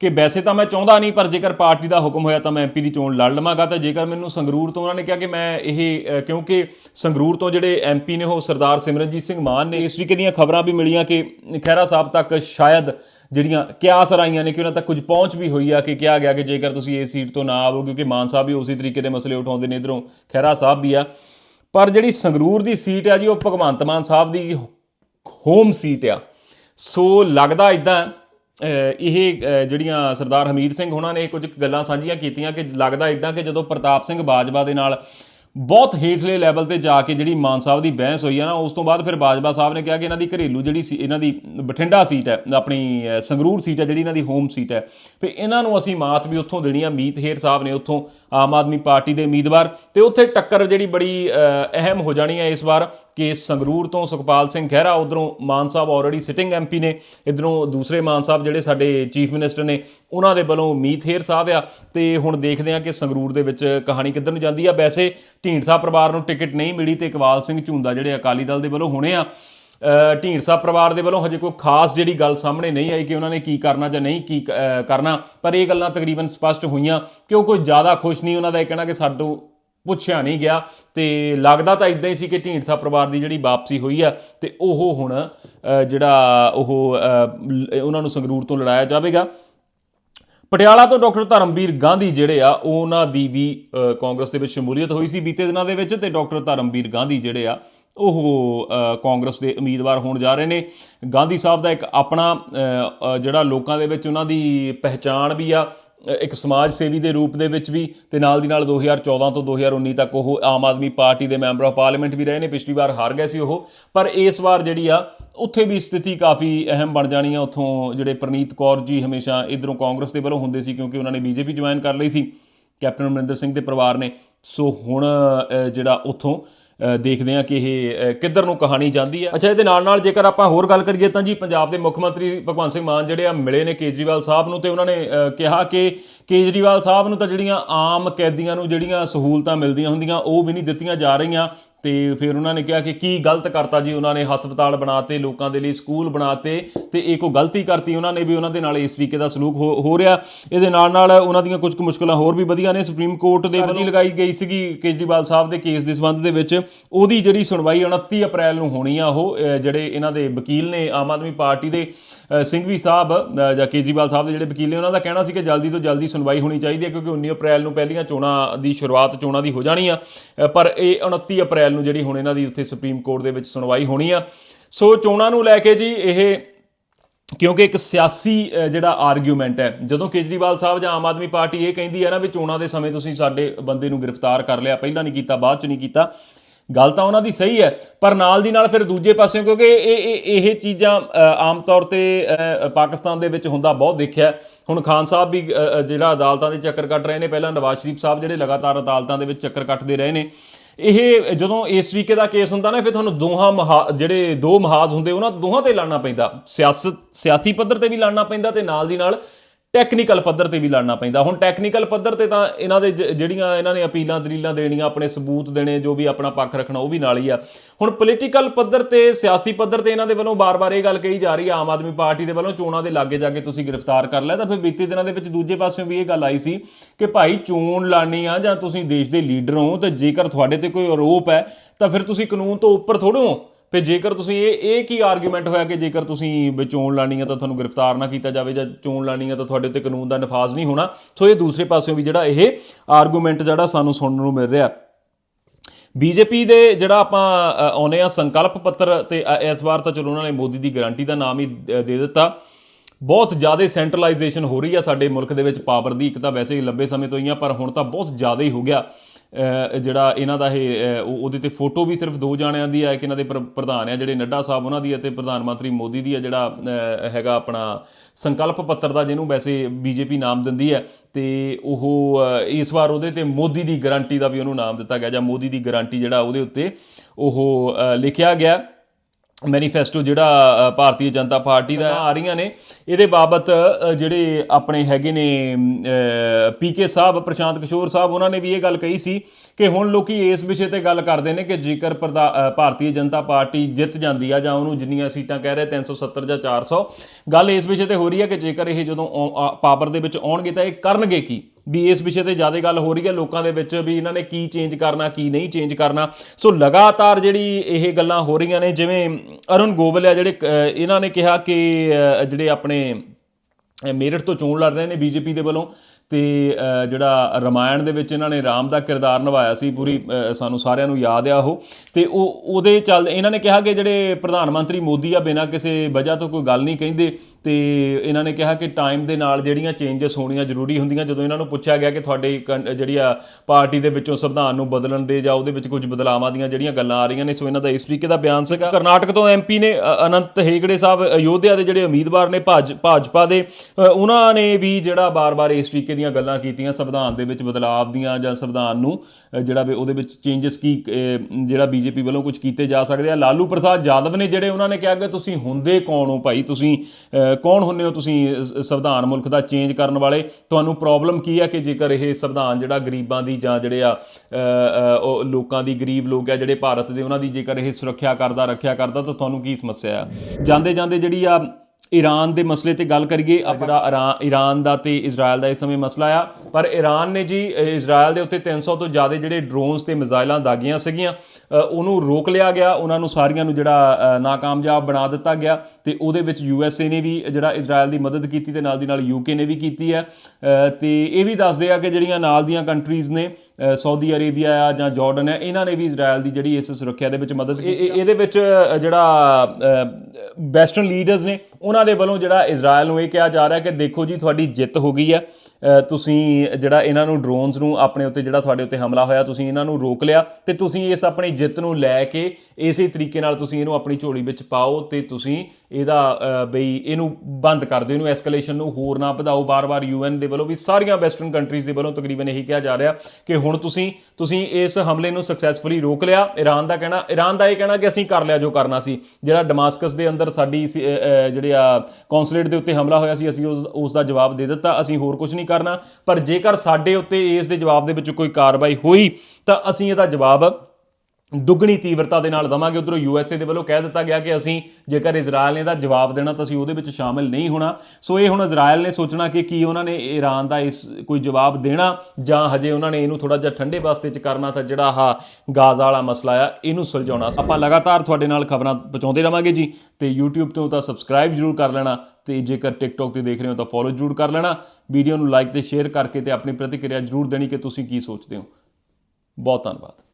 ਕਿ ਵੈਸੇ ਤਾਂ ਮੈਂ ਚਾਹੁੰਦਾ ਨਹੀਂ, ਪਰ ਜੇਕਰ ਪਾਰਟੀ ਦਾ ਹੁਕਮ ਹੋਇਆ ਤਾਂ ਮੈਂ ਐਮਪੀ ਦੀ ਚੋਣ ਲੜ ਲਵਾਂਗਾ। ਤਾਂ ਜੇਕਰ ਮੈਨੂੰ ਸੰਗਰੂਰ ਤੋਂ ਉਹਨਾਂ ਨੇ ਕਿਹਾ ਕਿ ਮੈਂ ਇਹ ਕਿਉਂਕਿ ਸੰਗਰੂਰ ਤੋਂ ਜਿਹੜੇ ਐਮਪੀ ਨੇ ਉਹ ਸਰਦਾਰ ਸਿਮਰਨਜੀਤ ਸਿੰਘ ਮਾਨ ਨੇ, ਇਸ ਤਰੀਕੇ ਦੀਆਂ ਖਬਰਾਂ ਵੀ ਮਿਲੀਆਂ ਕਿ ਖਹਿਰਾ ਸਾਹਿਬ ਤੱਕ ਸ਼ਾਇਦ ਜਿਹੜੀਆਂ ਕਿਆਸ ਰਾਈਆਂ ਨੇ ਕਿ ਉਹਨਾਂ ਤੱਕ ਕੁਝ ਪਹੁੰਚ ਵੀ ਹੋਈ ਆ, ਕਿ ਕਿਹਾ ਗਿਆ ਕਿ ਜੇਕਰ ਤੁਸੀਂ ਇਸ ਸੀਟ ਤੋਂ ਨਾ ਆਵੋ, ਕਿਉਂਕਿ ਮਾਨ ਸਾਹਿਬ ਵੀ ਉਸੇ ਤਰੀਕੇ ਦੇ ਮਸਲੇ ਉਠਾਉਂਦੇ ਨੇ, ਇਧਰੋਂ ਖਹਿਰਾ ਸਾਹਿਬ ਵੀ ਆ। ਪਰ ਜਿਹੜੀ ਸੰਗਰੂਰ ਦੀ ਸੀਟ ਆ ਜੀ, ਉਹ ਭਗਵੰਤ ਮਾਨ ਸਾਹਿਬ ਦੀ ਹੋਮ ਸੀਟ ਆ। ਸੋ ਲੱਗਦਾ ਇਦਾਂ ਇਹ ਜਿਹੜੀਆਂ ਸਰਦਾਰ ਹਮੀਰ ਸਿੰਘ ਉਹਨਾਂ ਨੇ ਕੁਝ ਕੁ ਗੱਲਾਂ ਸਾਂਝੀਆਂ ਕੀਤੀਆਂ ਕਿ ਲੱਗਦਾ ਇਦਾਂ ਕਿ ਜਦੋਂ ਪ੍ਰਤਾਪ ਸਿੰਘ ਬਾਜਵਾ ਦੇ ਨਾਲ ਬਹੁਤ ਹੇਠਲੇ ਲੈਵਲ ਤੇ ਜਾ ਕੇ ਜਿਹੜੀ ਮਾਨ ਸਾਹਿਬ ਦੀ ਬਹਿਸ ਹੋਈ ਆ ਨਾ, ਉਸ ਤੋਂ ਬਾਅਦ ਫਿਰ ਬਾਜਵਾ ਸਾਹਿਬ ਨੇ ਕਿਹਾ ਕਿ ਇਹਨਾਂ ਦੀ ਘਰੇਲੂ ਜਿਹੜੀ ਸੀ, ਇਹਨਾਂ ਦੀ ਬਠਿੰਡਾ ਸੀਟ ਹੈ, ਆਪਣੀ ਸੰਗਰੂਰ ਸੀਟ ਹੈ, ਜਿਹੜੀ ਇਹਨਾਂ ਦੀ ਹੋਮ ਸੀਟ ਹੈ। ਤੇ ਇਹਨਾਂ ਨੂੰ ਅਸੀਂ ਮਾਤ ਵੀ ਉੱਥੋਂ ਦੇਣੀ ਆ, ਮੀਤ ਹੇਰ ਸਾਹਿਬ ਨੇ ਉੱਥੋਂ ਆਮ ਆਦਮੀ ਪਾਰਟੀ ਦੇ ਉਮੀਦਵਾਰ ਤੇ ਉੱਥੇ ਟੱਕਰ ਜਿਹੜੀ ਬੜੀ ਅਹਿਮ ਹੋ ਜਾਣੀ ਹੈ ਇਸ ਵਾਰ। ਕਿ ਸੰਗਰੂਰ ਤੋਂ ਸੁਖਪਾਲ ਸਿੰਘ ਖਹਿਰਾ, ਉਧਰੋਂ Mann Sahib already sitting MP ਨੇ, ਇਧਰੋਂ ਦੂਸਰੇ ਮਾਨ ਸਾਹਿਬ ਜਿਹੜੇ ਸਾਡੇ ਚੀਫ ਮਿਨਿਸਟਰ ਨੇ, ਉਹਨਾਂ ਦੇ ਵੱਲੋਂ ਮੀਤ ਹੇਰ ਸਾਹਿਬ ਆ। ਤੇ ਹੁਣ ਦੇਖਦੇ ਆ ਕਿ ਸੰਗਰੂਰ ਦੇ ਵਿੱਚ ਕਹਾਣੀ ਕਿੱਧਰ ਨੂੰ ਜਾਂਦੀ ਆ। ਵੈਸੇ ਢੀਂਡਸਾ ਪਰਿਵਾਰ ਨੂੰ ਟਿਕਟ ਨਹੀਂ ਮਿਲੀ ਤੇ ਇਕਬਾਲ ਸਿੰਘ ਝੁੰਦਾ ਜਿਹੜੇ ਅਕਾਲੀ ਦਲ ਦੇ ਵੱਲੋਂ ਹੋਣੇ ਆ। ਢੀਂਡਸਾ ਪਰਿਵਾਰ ਦੇ ਵੱਲੋਂ ਹਜੇ ਕੋਈ ਖਾਸ ਜਿਹੜੀ ਗੱਲ ਸਾਹਮਣੇ ਨਹੀਂ ਆਈ ਕਿ ਉਹਨਾਂ ਨੇ ਕੀ ਕਰਨਾ ਜਾਂ ਨਹੀਂ ਕੀ ਕਰਨਾ, ਪਰ ਇਹ ਗੱਲਾਂ ਤਕਰੀਬਨ ਸਪਸ਼ਟ ਹੋਈਆਂ। ਕਿ ਉਹ ਕੋਈ ਜ਼ਿਆਦਾ ਖੁਸ਼ ਨਹੀਂ, ਉਹਨਾਂ ਦਾ ਇਹ ਕਹਿਣਾ ਕਿ ਸਾਡੂ ਪੁੱਛਿਆ ਨਹੀਂ ਗਿਆ। ਤੇ ਲੱਗਦਾ ਤਾਂ ਇਦਾਂ ਹੀ ਸੀ ਕਿ ਢੀਂਡਸਾ ਪਰਿਵਾਰ ਦੀ ਜਿਹੜੀ ਵਾਪਸੀ ਹੋਈ ਆ, ਤੇ ਉਹ ਹੁਣ ਜਿਹੜਾ ਉਹ ਉਹਨਾਂ ਨੂੰ ਸੰਗਰੂਰ ਤੋਂ ਲੜਾਇਆ ਜਾਵੇਗਾ। ਪਟਿਆਲਾ ਤੋਂ ਡਾਕਟਰ ਧਰਮਵੀਰ ਗਾਂਧੀ ਜਿਹੜੇ ਆ, ਉਹਨਾਂ ਦੀ ਵੀ ਕਾਂਗਰਸ ਦੇ ਵਿੱਚ ਸ਼ਮੂਲੀਅਤ ਹੋਈ ਸੀ ਬੀਤੇ ਦਿਨਾਂ ਦੇ ਵਿੱਚ, ਤੇ ਡਾਕਟਰ ਧਰਮਵੀਰ ਗਾਂਧੀ ਜਿਹੜੇ ਆ, ਉਹ ਕਾਂਗਰਸ ਦੇ ਉਮੀਦਵਾਰ ਹੋਣ ਜਾ ਰਹੇ ਨੇ। ਗਾਂਧੀ ਸਾਹਿਬ ਦਾ ਇੱਕ ਆਪਣਾ ਜਿਹੜਾ ਲੋਕਾਂ ਦੇ ਵਿੱਚ ਉਹਨਾਂ ਦੀ ਪਹਿਚਾਣ ਵੀ ਆ ਇੱਕ ਸਮਾਜ ਸੇਵੀ ਦੇ ਰੂਪ ਦੇ ਵਿੱਚ ਵੀ ਤੇ ਨਾਲ ਦੀ ਨਾਲ 2014 ਤੋਂ 2019 ਤੱਕ ਉਹ ਆਮ ਆਦਮੀ ਪਾਰਟੀ ਦੇ ਮੈਂਬਰ ਆਫ ਪਾਰਲੀਮੈਂਟ ਵੀ ਰਹੇ ਨੇ, ਪਿਛਲੀ ਵਾਰ ਹਾਰ ਗਏ ਸੀ ਉਹ। ਪਰ ਇਸ ਵਾਰ ਜਿਹੜੀ ਆ, ਉੱਥੇ ਵੀ ਸਥਿਤੀ ਕਾਫੀ ਅਹਿਮ ਬਣ ਜਾਣੀ ਆ। ਉੱਥੋਂ ਜਿਹੜੇ ਪ੍ਰਨੀਤ ਕੌਰ ਜੀ ਹਮੇਸ਼ਾ ਇਧਰੋਂ ਕਾਂਗਰਸ ਦੇ ਵੱਲੋਂ ਹੁੰਦੇ ਸੀ ਕਿਉਂਕਿ ਉਹਨਾਂ ਨੇ ਬੀਜੇਪੀ ਜੁਆਇਨ ਕਰ ਲਈ ਸੀ। ਕੈਪਟਨ ਅਮਰਿੰਦਰ ਸਿੰਘ ਦੇ ਪਰਿਵਾਰ ਨੇ। ਸੋ ਹੁਣ ਜਿਹੜਾ ਉੱਥੋਂ ਦੇਖਦੇ ਹਾਂ ਕਿ ਇਹ ਕਿੱਧਰ ਨੂੰ ਕਹਾਣੀ ਜਾਂਦੀ ਹੈ। ਅੱਛਾ, ਇਹਦੇ ਨਾਲ ਨਾਲ ਜੇਕਰ ਆਪਾਂ ਹੋਰ ਗੱਲ ਕਰੀਏ ਤਾਂ ਜੀ, ਪੰਜਾਬ ਦੇ ਮੁੱਖ ਮੰਤਰੀ ਭਗਵੰਤ ਸਿੰਘ ਮਾਨ ਜਿਹੜੇ ਆ, ਮਿਲੇ ਨੇ ਕੇਜਰੀਵਾਲ ਸਾਹਿਬ ਨੂੰ ਤੇ ਉਹਨਾਂ ਨੇ ਕਿਹਾ ਕਿ ਕੇਜਰੀਵਾਲ ਸਾਹਿਬ ਨੂੰ ਤਾਂ ਜਿਹੜੀਆਂ ਆਮ ਕੈਦੀਆਂ ਨੂੰ ਜਿਹੜੀਆਂ ਸਹੂਲਤਾਂ ਮਿਲਦੀਆਂ ਹੁੰਦੀਆਂ, ਉਹ ਵੀ ਨਹੀਂ ਦਿੱਤੀਆਂ ਜਾ ਰਹੀਆਂ। ਤੇ ਫਿਰ ਉਹਨਾਂ ਨੇ ਕਿਹਾ ਕਿ ਕੀ ਗਲਤ ਕਰਤਾ ਜੀ ਉਹਨਾਂ ਨੇ ਹਸਪਤਾਲ ਬਣਾਤੇ ਲੋਕਾਂ ਦੇ ਲਈ ਸਕੂਲ ਬਣਾਤੇ ਤੇ ਇਹ ਕੋਈ ਗਲਤੀ ਕਰਤੀ ਉਹਨਾਂ ਨੇ ਵੀ ਉਹਨਾਂ ਦੇ ਨਾਲ ਇਸ ਤਰੀਕੇ ਦਾ ਸਲੂਕ ਹੋ ਰਿਹਾ। ਇਹਦੇ ਨਾਲ ਨਾਲ ਉਹਨਾਂ ਦੀਆਂ ਕੁਝ ਕੁ ਮੁਸ਼ਕਲਾਂ ਹੋਰ ਵੀ ਵਧੀਆਂ ਨੇ। ਸੁਪਰੀਮ ਕੋਰਟ ਦੇ ਵੱਲੋਂ ਲਗਾਈ ਗਈ ਸੀਗੀ ਕੇਜਰੀਵਾਲ ਸਾਹਿਬ ਦੇ ਕੇਸ ਦੇ ਸੰਬੰਧ ਦੇ ਵਿੱਚ। ਉਹਦੀ ਜਿਹੜੀ ਸੁਣਵਾਈ 29 ਅਪ੍ਰੈਲ ਨੂੰ ਹੋਣੀ ਆ ਉਹ ਜਿਹੜੇ ਇਹਨਾਂ ਦੇ ਵਕੀਲ ਨੇ ਆਮ ਆਦਮੀ ਪਾਰਟੀ ਦੇ ਅ, ਸਿੰਘਵੀ ਸਾਹਿਬ ਜਾਂ ਕੇਜਰੀਵਾਲ ਸਾਹਿਬ ਦੇ ਜਿਹੜੇ ਵਕੀਲ ਨੇ ਉਹਨਾਂ ਦਾ ਕਹਿਣਾ ਸੀ ਕਿ ਜਲਦੀ ਤੋਂ ਜਲਦੀ ਸੁਣਵਾਈ ਹੋਣੀ ਚਾਹੀਦੀ ਹੈ ਕਿਉਂਕਿ 19 ਅਪ੍ਰੈਲ ਨੂੰ ਪਹਿਲੀਆਂ ਚੋਣਾਂ ਦੀ ਸ਼ੁਰੂਆਤ ਚੋਣਾਂ ਦੀ ਹੋ ਜਾਣੀ ਆ। ਪਰ ਇਹ 29 ਅਪ੍ਰੈਲ ਨੂੰ ਜਿਹੜੀ ਹੁਣ ਇਹਨਾਂ ਦੀ ਉੱਥੇ ਸੁਪਰੀਮ ਕੋਰਟ ਦੇ ਵਿੱਚ ਸੁਣਵਾਈ ਹੋਣੀ ਆ। ਸੋ ਚੋਣਾਂ ਨੂੰ ਲੈ ਕੇ ਜੀ ਇਹ ਕਿਉਂਕਿ ਇੱਕ ਸਿਆਸੀ ਜਿਹੜਾ ਆਰਗੂਮੈਂਟ ਹੈ। ਜਦੋਂ ਕੇਜਰੀਵਾਲ ਸਾਹਿਬ ਜਾਂ ਆਮ ਆਦਮੀ ਪਾਰਟੀ ਇਹ ਕਹਿੰਦੀ ਹੈ ਨਾ ਵੀ ਚੋਣਾਂ ਦੇ ਸਮੇਂ ਤੁਸੀਂ ਸਾਡੇ ਬੰਦੇ ਨੂੰ ਗ੍ਰਿਫਤਾਰ ਕਰ ਲਿਆ, ਪਹਿਲਾਂ ਨਹੀਂ ਕੀਤਾ, ਬਾਅਦ ਚ ਨਹੀਂ ਕੀਤਾ, ਗੱਲ ਤਾਂ ਉਹਨਾਂ ਦੀ ਸਹੀ ਹੈ। ਪਰ ਨਾਲ ਦੀ ਨਾਲ ਫਿਰ ਦੂਜੇ ਪਾਸੇ ਕਿਉਂਕਿ ਇਹ ਇਹ ਚੀਜ਼ਾਂ ਆਮ ਤੌਰ ਤੇ ਪਾਕਿਸਤਾਨ ਦੇ ਵਿੱਚ ਹੁੰਦਾ ਬਹੁਤ ਦੇਖਿਆ। ਹੁਣ ਖਾਨ ਸਾਹਿਬ ਵੀ ਜਿਹੜਾ ਅਦਾਲਤਾਂ ਦੇ ਚੱਕਰ ਕੱਟ ਰਹੇ ਨੇ, ਪਹਿਲਾਂ ਨਵਾਜ਼ ਸ਼ਰੀਫ ਸਾਹਿਬ ਜਿਹੜੇ ਲਗਾਤਾਰ ਅਦਾਲਤਾਂ ਦੇ ਵਿੱਚ ਚੱਕਰ ਕੱਟਦੇ ਰਹੇ ਨੇ। ਇਹ ਜਦੋਂ ਇਸ ਤਰੀਕੇ ਦਾ ਕੇਸ ਹੁੰਦਾ ਨਾ, ਫਿਰ ਤੁਹਾਨੂੰ ਦੋਹਾਂ ਮਹਾ- ਜਿਹੜੇ ਦੋ ਮਹਾਜ਼ ਹੁੰਦੇ, ਉਹਨਾਂ ਦੋਹਾਂ ਤੇ ਲੜਨਾ ਪੈਂਦਾ। ਸਿਆਸਤ, ਸਿਆਸੀ ਪੱਧਰ ਤੇ ਵੀ ਲੜਨਾ ਪੈਂਦਾ ਤੇ ਨਾਲ ਦੀ ਨਾਲ ਟੈਕਨੀਕਲ ਪੱਧਰ ਤੇ ਵੀ ਲੜਨਾ ਪੈਂਦਾ। ਹੁਣ ਟੈਕਨੀਕਲ ਪੱਧਰ ਤੇ ਤਾਂ ਇਹਨਾਂ ਦੇ ਜਿਹੜੀਆਂ ਇਹਨਾਂ ਨੇ ਅਪੀਲਾਂ, ਦਲੀਲਾਂ ਦੇਣੀਆਂ, ਆਪਣੇ ਸਬੂਤ ਦੇਣੇ, ਜੋ ਵੀ ਆਪਣਾ ਪੱਖ ਰੱਖਣਾ, ਉਹ ਵੀ ਨਾਲ ਹੀ ਆ। ਹੁਣ ਪੋਲੀਟੀਕਲ ਪੱਧਰ ਤੇ, ਸਿਆਸੀ ਪੱਧਰ ਤੇ ਇਹਨਾਂ ਦੇ ਵੱਲੋਂ ਬਾਰ-ਬਾਰ ਇਹ ਗੱਲ ਕਹੀ ਜਾ ਰਹੀ ਆ, ਆਮ ਆਦਮੀ ਪਾਰਟੀ ਦੇ ਵੱਲੋਂ ਚੋਣਾਂ ਦੇ ਲਾਗੇ ਜਾ ਕੇ ਤੁਸੀਂ ਗ੍ਰਿਫਤਾਰ ਕਰ ਲਿਆ, ਤਾਂ ਫਿਰ ਬੀਤੇ ਦਿਨਾਂ ਦੇ ਵਿੱਚ ਦੂਜੇ ਪਾਸਿਓਂ ਵੀ ਇਹ ਗੱਲ ਆਈ ਸੀ ਕਿ ਭਾਈ ਚੋਣ ਲੜਨੀ ਆ ਜਾਂ ਤੁਸੀਂ ਦੇਸ਼ ਦੇ ਲੀਡਰ ਹੋ, ਤਾਂ ਜੇਕਰ ਤੁਹਾਡੇ ਤੇ ਕੋਈ ਆਰੋਪ ਹੈ, ਤਾਂ ਫਿਰ ਤੁਸੀਂ ਕਾਨੂੰਨ ਤੋਂ ਉੱਪਰ ਥੋੜੋ ਹੋ। ਫਿਰ ਜੇਕਰ ਤੁਸੀਂ ਇਹ ਇਹ ਕੀ ਆਰਗੂਮੈਂਟ ਹੋਇਆ ਕਿ ਜੇਕਰ ਤੁਸੀਂ ਵੀ ਚੋਣ ਲਾਣੀ ਆ ਤਾਂ ਤੁਹਾਨੂੰ ਗ੍ਰਿਫਤਾਰ ਨਾ ਕੀਤਾ ਜਾਵੇ ਜਾਂ ਚੋਣ ਲਾਣੀ ਆ ਤਾਂ ਤੁਹਾਡੇ ਉੱਤੇ ਕਾਨੂੰਨ ਦਾ ਨਫਾਜ਼ ਨਹੀਂ ਹੋਣਾ? ਸੋ ਇਹ ਦੂਸਰੇ ਪਾਸਿਓਂ ਵੀ ਜਿਹੜਾ ਇਹ ਆਰਗੂਮੈਂਟ ਜਿਹੜਾ ਸਾਨੂੰ ਸੁਣਨ ਨੂੰ ਮਿਲ ਰਿਹਾ। ਬੀਜੇਪੀ ਦੇ ਜਿਹੜਾ ਆਪਾਂ ਅ, ਆਉਂਦੇ ਆ ਸੰਕਲਪ ਪੱਤਰ ਤੇ ਇਸ ਵਾਰ ਤਾਂ ਚਲੋ ਉਹਨਾਂ ਨੇ ਮੋਦੀ ਦੀ ਗਾਰੰਟੀ ਦਾ ਨਾਮ ਹੀ ਅ, ਦੇ ਦਿੱਤਾ। ਬਹੁਤ ਜ਼ਿਆਦਾ ਸੈਂਟਰਲਾਈਜੇਸ਼ਨ ਹੋ ਰਹੀ ਆ ਸਾਡੇ ਮੁਲਕ ਦੇ ਵਿੱਚ ਪਾਵਰ ਦੀ ਇੱਕ ਤਾਂ ਵੈਸੇ ਹੀ ਲੰਬੇ ਸਮੇਂ ਤੋਂ ਹੀ ਆ ਪਰ ਹੁਣ ਤਾਂ ਬਹੁਤ ਜ਼ਿਆਦਾ ਹੀ ਹੋ ਗਿਆ। ਜਿਹੜਾ ਇਹਨਾਂ ਦਾ ਇਹ ਉਹਦੇ ਤੇ ਫੋਟੋ ਵੀ ਸਿਰਫ ਦੋ ਜਾਣਿਆਂ ਦੀ ਆ ਕਿ ਇਹਨਾਂ ਦੇ ਪ੍ਰ- ਪ੍ਰਧਾਨ ਆ ਜਿਹੜੇ ਨੱਡਾ ਸਾਹਿਬ ਉਹਨਾਂ ਦੀ ਅਤੇ ਪ੍ਰਧਾਨ ਮੰਤਰੀ ਮੋਦੀ ਦੀ ਆ ਜਿਹੜਾ ਹੈਗਾ ਆਪਣਾ ਸੰਕਲਪ ਪੱਤਰ ਦਾ ਜਿਹਨੂੰ ਵੈਸੇ ਬੀਜੇਪੀ ਨਾਮ ਦਿੰਦੀ ਹੈ ਤੇ ਉਹ ਇਸ ਵਾਰ ਉਹਦੇ ਤੇ ਮੋਦੀ ਦੀ ਗਾਰੰਟੀ ਦਾ ਵੀ ਉਹਨੂੰ ਨਾਮ ਦਿੱਤਾ ਗਿਆ ਜਾਂ ਮੋਦੀ ਦੀ ਗਾਰੰਟੀ ਜਿਹੜਾ ਉਹਦੇ ਉੱਤੇ ਉਹ ਲਿਖਿਆ ਗਿਆ। ਮੈਨੀਫੈਸਟੋ ਜਿਹੜਾ ਭਾਰਤੀ ਜਨਤਾ ਪਾਰਟੀ ਦਾ ਆ ਰਹੀਆਂ ਨੇ ਇਹਦੇ ਬਾਬਤ ਜਿਹੜੇ ਆਪਣੇ ਹੈਗੇ ਨੇ ਪੀਕੇ ਸਾਹਿਬ ਪ੍ਰਸ਼ਾਂਤ ਕਿਸ਼ੋਰ ਸਾਹਿਬ ਉਹਨਾਂ ਨੇ ਵੀ ਇਹ ਗੱਲ ਕਹੀ ਸੀ ਕਿ ਹੁਣ ਲੋਕੀ ਇਸ ਵਿਸ਼ੇ ਤੇ ਗੱਲ ਕਰਦੇ ਨੇ ਕਿ ਜੇਕਰ ਭਾਰਤੀ ਜਨਤਾ ਪਾਰਟੀ ਜਿੱਤ ਜਾਂਦੀ ਆ ਜਾਂ ਉਹਨੂੰ ਜਿੰਨੀਆਂ ਸੀਟਾਂ ਕਹਿ ਰਹੇ 370 ਜਾਂ 400 ਗੱਲ ਇਸ ਵਿਸ਼ੇ ਤੇ ਹੋ ਰਹੀ ਹੈ ਕਿ ਜੇਕਰ ਇਹ ਜਦੋਂ ਪਾਵਰ ਦੇ ਵਿੱਚ ਆਉਣਗੇ ਤਾਂ ਇਹ ਕਰਨਗੇ ਕੀ? ਵੀ ਇਸ ਵਿਸ਼ੇ ਤੇ ਜ਼ਿਆਦਾ ਗੱਲ ਹੋ ਰਹੀ ਹੈ ਲੋਕਾਂ ਦੇ ਵਿੱਚ ਵੀ ਇਹਨਾਂ ਨੇ ਕੀ ਚੇਂਜ ਕਰਨਾ ਕੀ ਨਹੀਂ ਚੇਂਜ ਕਰਨਾ। ਸੋ ਲਗਾਤਾਰ ਜਿਹੜੀ ਇਹ ਗੱਲਾਂ ਹੋ ਰਹੀਆਂ ਨੇ ਜਿਵੇਂ ਅਰੁਣ ਗੋਬਲ ਆ ਜਿਹੜੇ ਅ, ਇਹਨਾਂ ਨੇ ਕਿਹਾ ਕਿ ਜਿਹੜੇ ਆਪਣੇ ਮੇਰਠ ਤੋਂ ਚੋਣ ਲੜ ਰਹੇ ਨੇ ਬੀਜੇਪੀ ਦੇ ਵੱਲੋਂ ਤੇ ਜਿਹੜਾ ਰਮਾਇਣ ਦੇ ਵਿੱਚ ਇਹਨਾਂ ਨੇ ਰਾਮ ਦਾ ਕਿਰਦਾਰ ਨਿਭਾਇਆ ਸੀ ਪੂਰੀ ਸਾਨੂੰ ਸਾਰਿਆਂ ਨੂੰ ਯਾਦ ਆ ਉਹ। ਤੇ ਉਹ ਉਹਦੇ ਚੱਲ ਇਹਨਾਂ ਨੇ ਕਿਹਾ ਕਿ ਜਿਹੜੇ ਪ੍ਰਧਾਨ ਮੰਤਰੀ ਮੋਦੀ ਆ ਬਿਨਾਂ ਕਿਸੇ ਵਜ੍ਹਾ ਤੋਂ ਕੋਈ ਗੱਲ ਨਹੀਂ ਕਹਿੰਦੇ ਤੇ ਇਹਨਾਂ ਨੇ ਕਿਹਾ ਕਿ ਟਾਈਮ ਦੇ ਨਾਲ ਜਿਹੜੀਆਂ ਚੇਂਜਸ ਹੋਣੀਆਂ ਜ਼ਰੂਰੀ ਹੁੰਦੀਆਂ ਜਦੋਂ ਇਹਨਾਂ ਨੂੰ ਪੁੱਛਿਆ ਗਿਆ ਕਿ ਤੁਹਾਡੇ ਕੰ- ਜਿਹੜੀ ਆ ਪਾਰਟੀ ਦੇ ਵਿੱਚੋਂ ਸੰਵਿਧਾਨ ਨੂੰ ਬਦਲਣ ਦੇ ਜਾਂ ਉਹਦੇ ਵਿੱਚ ਕੁਝ ਬਦਲਾਵਾਂ ਦੀਆਂ ਜਿਹੜੀਆਂ ਗੱਲਾਂ ਆ ਰਹੀਆਂ ਨੇ ਸੋ ਇਹਨਾਂ ਦਾ ਇਸ ਤਰੀਕੇ ਦਾ ਬਿਆਨ ਸੀਗਾ। ਕਰਨਾਟਕ ਤੋਂ ਐਮਪੀ ਨੇ ਅਨੰਤ ਹੇਗੜੇ ਸਾਹਿਬ ਅਯੋਧਿਆ ਦੇ ਜਿਹੜੇ ਉਮੀਦਵਾਰ ਨੇ ਭਾਜ ਭਾਜਪਾ ਦੇ ਉਹਨਾਂ ਨੇ ਵੀ ਜਿਹੜਾ ਬਾਰ-ਬਾਰ ਇਸ ਤਰੀਕੇ ਦੀਆਂ ਗੱਲਾਂ ਕੀਤੀਆਂ ਸੰਵਿਧਾਨ ਦੇ ਵਿੱਚ ਬਦਲਾਵ ਦੀਆਂ ਜਾਂ ਸੰਵਿਧਾਨ ਨੂੰ ਜਿਹੜਾ ਵੀ ਉਹਦੇ ਵਿੱਚ ਚੇਂਜਸ ਕੀ ਅ, ਜਿਹੜਾ ਬੀਜੇਪੀ ਵੱਲੋਂ ਕੁਝ ਕੀਤੇ ਜਾ ਸਕਦੇ ਆ। ਲਾਲੂ ਪ੍ਰਸਾਦ ਯਾਦਵ ਨੇ ਜਿਹੜੇ ਉਹਨਾਂ ਨੇ ਕਿਹਾ ਕਿ ਤੁਸੀਂ ਹੁੰਦੇ ਕੌਣ ਹੋ ਭਾਈ? ਤੁਸੀਂ ਕੌਣ ਹੁੰਦੇ ਹੋ ਤੁਸੀਂ ਸੰਵਿਧਾਨ ਮੁਲਕ ਦਾ ਚੇਂਜ ਕਰਨ ਵਾਲੇ? ਤੁਹਾਨੂੰ ਪ੍ਰੋਬਲਮ ਕੀ ਹੈ ਕਿ ਜੇਕਰ ਇਹ ਸੰਵਿਧਾਨ ਜਿਹੜਾ ਗਰੀਬਾਂ ਦੀ ਜਾਂ ਜਿਹੜੇ ਆ ਉਹ ਲੋਕਾਂ ਦੀ ਗਰੀਬ ਲੋਕ ਆ ਜਿਹੜੇ ਭਾਰਤ ਦੇ, ਉਹਨਾਂ ਦੀ ਜੇਕਰ ਇਹ ਸੁਰੱਖਿਆ ਕਰਦਾ, ਰੱਖਿਆ ਕਰਦਾ, ਤਾਂ ਤੁਹਾਨੂੰ ਕੀ ਸਮੱਸਿਆ ਆ? ਜਾਂਦੇ ਜਾਂਦੇ ਜਿਹੜੀ ਆ ਈਰਾਨ ਦੇ ਮਸਲੇ ਤੇ ਗੱਲ ਕਰੀਏ ਆ ਜਿਹੜਾ ਇਰਾ- ਈਰਾਨ ਦਾ ਤੇ ਇਜ਼ਰਾਈਲ ਦਾ ਇਸ ਸਮੇਂ ਮਸਲਾ ਆ। ਪਰ ਈਰਾਨ ਨੇ ਜੀ ਇਜ਼ਰਾਈਲ ਦੇ ਉੱਤੇ 300 ਤੋਂ ਜ਼ਿਆਦਾ ਜਿਹੜੇ ਡਰੋਨਸ ਤੇ ਮਿਜ਼ਾਈਲਾਂ ਦਾਗੀਆਂ ਸੀਗੀਆਂ ਉਹਨੂੰ ਰੋਕ ਲਿਆ ਗਿਆ ਉਹਨਾਂ ਨੂੰ ਸਾਰੀਆਂ ਨੂੰ ਜਿਹੜਾ ਨਾਕਾਮਯਾਬ ਬਣਾ ਦਿੱਤਾ ਗਿਆ ਤੇ ਉਹਦੇ ਵਿੱਚ ਯੂਐਸਏ ਨੇ ਵੀ ਜਿਹੜਾ ਇਜ਼ਰਾਈਲ ਦੀ ਮਦਦ ਕੀਤੀ ਤੇ ਨਾਲ ਦੀ ਨਾਲ ਯੂਕੇ ਨੇ ਵੀ ਕੀਤੀ ਹੈ। ਤੇ ਇਹ ਵੀ ਦੱਸਦੇ ਆ ਕਿ ਜਿਹੜੀਆਂ ਨਾਲ ਦੀਆਂ ਕੰਟਰੀਜ਼ ਨੇ ਸਾਊਦੀ ਅਰੇਬੀਆ ਆ ਜਾਂ ਜਾਰਡਨ ਹੈ ਇਹਨਾਂ ਨੇ ਵੀ ਇਜ਼ਰਾਈਲ ਦੀ ਜਿਹੜੀ ਇਸ ਸੁਰੱਖਿਆ ਦੇ ਵਿੱਚ ਮਦਦ ਇਹਦੇ ਵਿੱਚ ਜਿਹੜਾ ਵੈਸਟਰਨ ਲੀਡਰਸ ਨੇ ਉਹਨਾਂ ਦੇ ਵੱਲੋਂ ਜਿਹੜਾ ਇਜ਼ਰਾਈਲ ਨੂੰ ਇਹ ਕਿਹਾ ਜਾ ਰਿਹਾ ਕਿ ਦੇਖੋ ਜੀ, ਤੁਹਾਡੀ ਜਿੱਤ ਹੋ ਗਈ ਹੈ। ਤੁਸੀਂ ਜਿਹੜਾ ਇਹਨਾਂ ਨੂੰ ਡਰੋਨਸ ਨੂੰ ਆਪਣੇ ਉੱਤੇ ਜਿਹੜਾ ਤੁਹਾਡੇ ਉੱਤੇ ਹਮਲਾ ਹੋਇਆ, ਤੁਸੀਂ ਇਹਨਾਂ ਨੂੰ ਰੋਕ ਲਿਆ ਤੇ ਤੁਸੀਂ ਇਸ ਆਪਣੀ ਜਿੱਤ ਨੂੰ ਲੈ ਕੇ ਇਸੇ ਤਰੀਕੇ ਨਾਲ ਤੁਸੀਂ ਇਹਨੂੰ ਆਪਣੀ ਝੋਲੀ ਵਿੱਚ ਪਾਓ ਤੇ ਤੁਸੀਂ ਇਹਦਾ ਬਈ ਇਹਨੂੰ ਬੰਦ ਕਰ ਦਿਓ, ਇਹਨੂੰ ਐਸਕੇਲੇਸ਼ਨ ਨੂੰ ਹੋਰ ਨਾ ਵਧਾਓ। ਬਾਰ-ਬਾਰ ਯੂਐਨ ਦੇ ਵੱਲੋਂ ਵੀ ਸਾਰੀਆਂ ਵੈਸਟਰਨ ਕੰਟਰੀਜ਼ ਦੇ ਵੱਲੋਂ ਤਕਰੀਬਨ ਇਹੀ ਕਿਹਾ ਜਾ ਰਿਹਾ ਕਿ ਹੁਣ ਤੁਸੀਂ ਤੁਸੀਂ ਇਸ ਹਮਲੇ ਨੂੰ ਸਕਸੈਸਫੁਲੀ ਰੋਕ ਲਿਆ। ਈਰਾਨ ਦਾ ਕਹਿਣਾ ਈਰਾਨ ਦਾ ਇਹ ਕਹਿਣਾ ਕਿ ਅਸੀਂ ਕਰ ਲਿਆ ਜੋ ਕਰਨਾ ਸੀ। ਜਿਹੜਾ ਡਮਾਸਕਸ ਦੇ ਅੰਦਰ ਸਾਡੀ ਸੀ- ਜਿਹੜੇ ਆ ਕੌਂਸੂਲੇਟ ਦੇ ਉੱਤੇ ਹਮਲਾ ਹੋਇਆ ਸੀ, ਅਸੀਂ ਉਸ ਉਸ ਦਾ ਜਵਾਬ ਦੇ ਦਿੱਤਾ, ਅਸੀਂ ਹੋਰ ਕੁਝ ਨਹੀਂ ਕਰਨਾ। ਪਰ ਜੇਕਰ ਸਾਡੇ ਉੱਤੇ ਇਸ ਦੇ ਜਵਾਬ ਦੇ ਵਿੱਚ ਕੋਈ ਕਾਰਵਾਈ ਹੋਈ, ਤਾਂ ਅਸੀਂ ਇਹਦਾ ਜਵਾਬ ਦੁੱਗਣੀ ਤੀਵਰਤਾ ਦੇ ਨਾਲ ਦਵਾਂਗੇ। ਉਧਰੋਂ ਯੂਐਸਏ ਦੇ ਵੱਲੋਂ ਕਹਿ ਦਿੱਤਾ ਗਿਆ ਕਿ ਅਸੀਂ ਜੇਕਰ ਇਜ਼ਰਾਈਲ ਨੇ ਦਾ ਜਵਾਬ ਦੇਣਾ, ਤਾਂ ਅਸੀਂ ਉਹਦੇ ਵਿੱਚ ਸ਼ਾਮਿਲ ਨਹੀਂ ਹੋਣਾ। ਸੋ ਇਹ ਹੁਣ ਇਜ਼ਰਾਈਲ ਨੇ ਸੋਚਣਾ ਕਿ ਕੀ ਉਹਨਾਂ ਨੇ ਈਰਾਨ ਦਾ ਇਸ ਕੋਈ ਜਵਾਬ ਦੇਣਾ, ਜਾਂ ਹਜੇ ਉਹਨਾਂ ਨੇ ਇਹਨੂੰ ਥੋੜਾ ਜਿਹਾ ਠੰਡੇ ਵਾਸਤੇ ਚ ਕਰਨਾ, ਤਾਂ ਜਿਹੜਾ ਆਹ ਗਾਜ਼ਾ ਵਾਲਾ ਮਸਲਾ ਆ, ਇਹਨੂੰ ਸੁਲਝਾਉਣਾ। ਆਪਾਂ ਲਗਾਤਾਰ ਤੁਹਾਡੇ ਨਾਲ ਖਬਰਾਂ ਪਹੁੰਚਾਉਂਦੇ ਰਵਾਂਗੇ ਜੀ, ਤੇ YouTube ਤੋਂ ਤਾਂ ਸਬਸਕ੍ਰਾਈਬ ਜਰੂਰ ਕਰ ਲੈਣਾ, ਤੇ ਜੇਕਰ TikTok ਤੇ ਦੇਖ ਰਹੇ ਹੋ ਤਾਂ ਫੋਲੋ ਜਰੂਰ ਕਰ ਲੈਣਾ। ਵੀਡੀਓ ਨੂੰ ਲਾਈਕ ਤੇ ਸ਼ੇਅਰ ਕਰਕੇ ਤੇ ਆਪਣੀ ਪ੍ਰਤੀਕਿਰਿਆ ਜਰੂਰ ਦੇਣੀ ਕਿ ਤੁਸੀਂ ਕੀ ਸੋਚਦੇ ਹੋ। ਬਹੁਤ ਧੰਨਵਾਦ।